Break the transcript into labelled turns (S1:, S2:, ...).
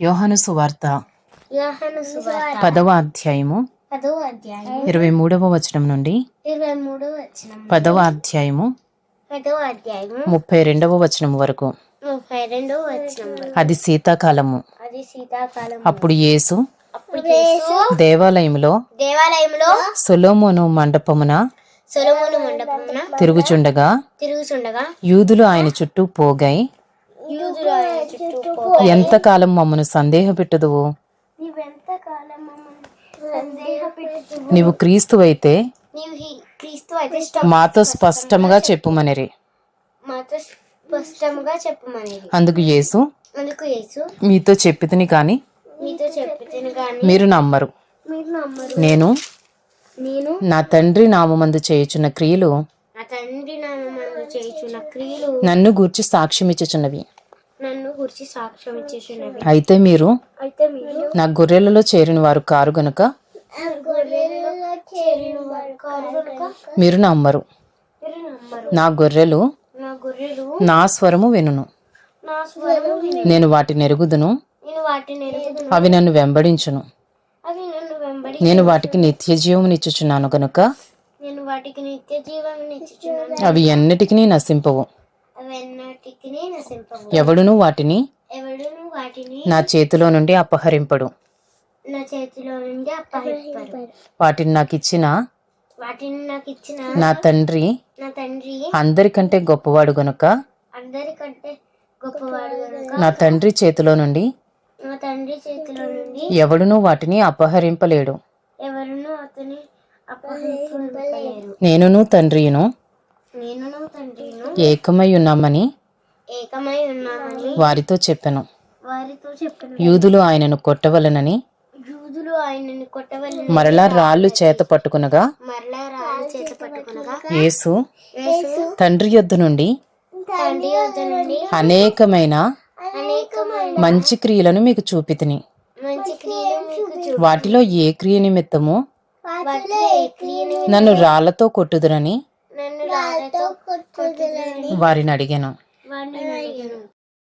S1: యోహాను సువార్త పదవ అధ్యాయము ఇరవై మూడవ వచనం నుండి పదవ అధ్యాయము ముప్పై రెండవ వచనం వరకు. అది శీతాకాలము. అప్పుడు యేసు దేవాలయంలో
S2: దేవాలయంలో
S1: సొలోమోను మండపమున
S2: సొలొమోను మండపమున
S1: తిరుగుచుండగా
S2: తిరుగుచుండగా
S1: యూదులు ఆయన చుట్టూ పోగై ఎంతకాలం మమ్మను సందేహపెట్టుదువు? నీవు క్రీస్తు అయితే మాతో చెప్పుమనిరి.
S2: స్పష్టంగా చెప్పమనేది
S1: అందుకు యేసు మీతో చెప్పితిని కాని మీరు నమ్మరు.
S2: మీరు నమ్మరు.
S1: నేను నా తండ్రి నామమందు చేయుచున్న క్రియలు
S2: నా తండ్రి నామందు చేయుచున్న క్రియలు
S1: నన్ను గూర్చి సాక్ష్యమిచ్చుచున్నవి.
S2: గురించి సాక్ష్యం ఇచ్చేసినవి.
S1: అయితే మీరు
S2: అయితే మీరు
S1: నా గొర్రెలలో చేరిన వారు కారు గనుక
S2: గొర్రెలలో చేరిన వారు కాదు కనుక
S1: మీరు నమ్మరు.
S2: మీరు నమ్మరు.
S1: నా గొర్రెలు
S2: నా గొర్రెలు
S1: నా స్వరము వినును.
S2: నా స్వరము విను.
S1: నేను వాటిని ఎరుగుదును
S2: నేను వాటిని ఎరుగుదును
S1: అవి నన్ను వెంబడించును.
S2: అవి నన్ను వెంబడి
S1: నేను వాటికి నిత్య జీవమునిచ్చుచున్నాను గనుక
S2: నేను వాటికి నిత్య జీవం ఇచ్చుచున్నాను
S1: అవి ఎన్నటికి నశింపవు
S2: అవి ఎన్నటికి నశింపవు.
S1: ఎవడును వాటిని?
S2: ఎవడును వాటిని?
S1: నా చేతిలో నుండి అపహరింపడు.
S2: నా చేతిలో నుండి అప్పహింపరు
S1: వాటిని నాకు ఇచ్చిన
S2: వాటిని నాకు ఇచ్చిన
S1: నా తండ్రి
S2: నా తండ్రి
S1: అందరికంటే గొప్పవాడు గనుక?
S2: అందరికంటే గొప్పవాడు కనుక
S1: నా తండ్రి చేతిలో నుండి?
S2: నా తండ్రి చేతిలో నుండి
S1: ఎవడును వాటిని అపహరింపలేడు.
S2: ఎవరును అతని అపహరింపలేరు?
S1: నేనును తండ్రియును
S2: తండ్రిను
S1: ఏకమై ఉన్నామని
S2: ఏకమై ఉన్నామని
S1: వారితో చెప్పెను.
S2: వారితో చెప్పిన.
S1: యూదులు ఆయనను కొట్టవలనని
S2: యూదులు ఆయనని కొట్టవలని
S1: మరలా రాళ్ళు చేత పట్టుకునగా
S2: మరలా రాళ్ళు చేత పట్టుకునగా
S1: యేసు తండ్రి యొద్ద నుండి
S2: తండ్రి వద్ద నుండి
S1: అనేకమైన
S2: అనేకమైన
S1: మంచి క్రియలను మీకు చూపితిని.
S2: మంచి మీకు
S1: వాటిలో ఏ క్రియ నిమిత్తము
S2: వాటిలో ఏ క్రియను
S1: నన్ను
S2: రాళ్ళతో కొట్టుదురని
S1: వారిని
S2: అడిగాను.